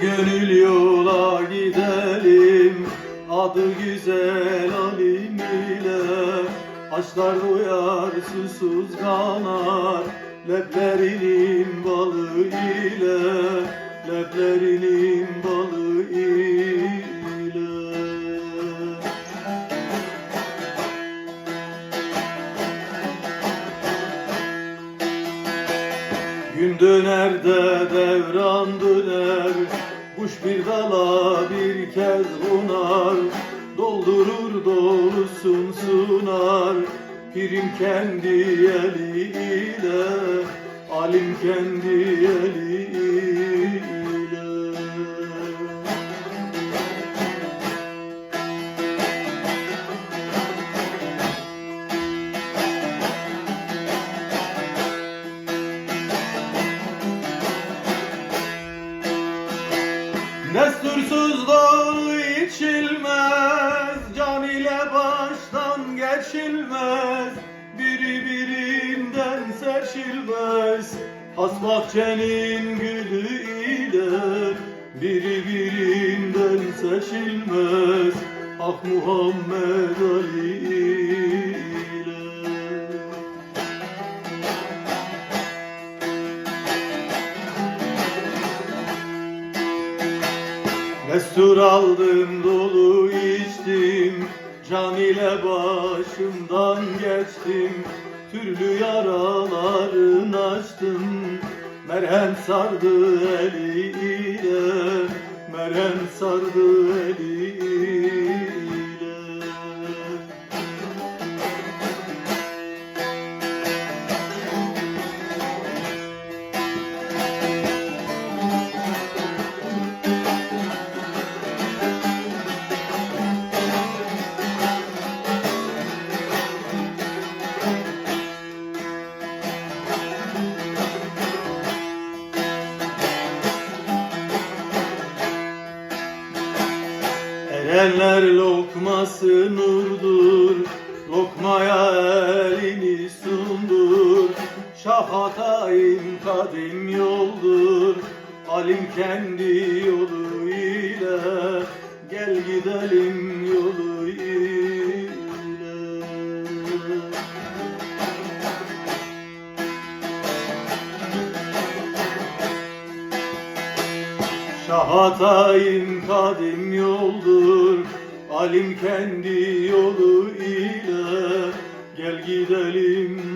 Gönül yola gidelim Adı güzel alim ile. Açlar duyar susuz kanar Leplerinin balı ile. Leplerinin balı ile. Gün döner de devran döner Kuş bir dala bir kez konar Doldurur dolusun sunar. Pirim kendi eliyle Alim kendi eliyle Destursuz dolu içilmez Can ile baştan geçilmez. Biri birinden seçilmez Has bahçenin gülü ile Biri birinden seçilmez Ah Muhammed Ali Destur aldım dolu içtim Can ile başımdan geçtim. Türlü yaraların açtım Merhem sardı eliyle Merhem sardı eliyle Erenler lokması nurdur Lokmaya elini sundur. Şahatayın kadim yoldur Alim kendi yolu ile Gel gidelim Şahatayın kadim yoldur Alim kendi yolu ile. Gel gidelim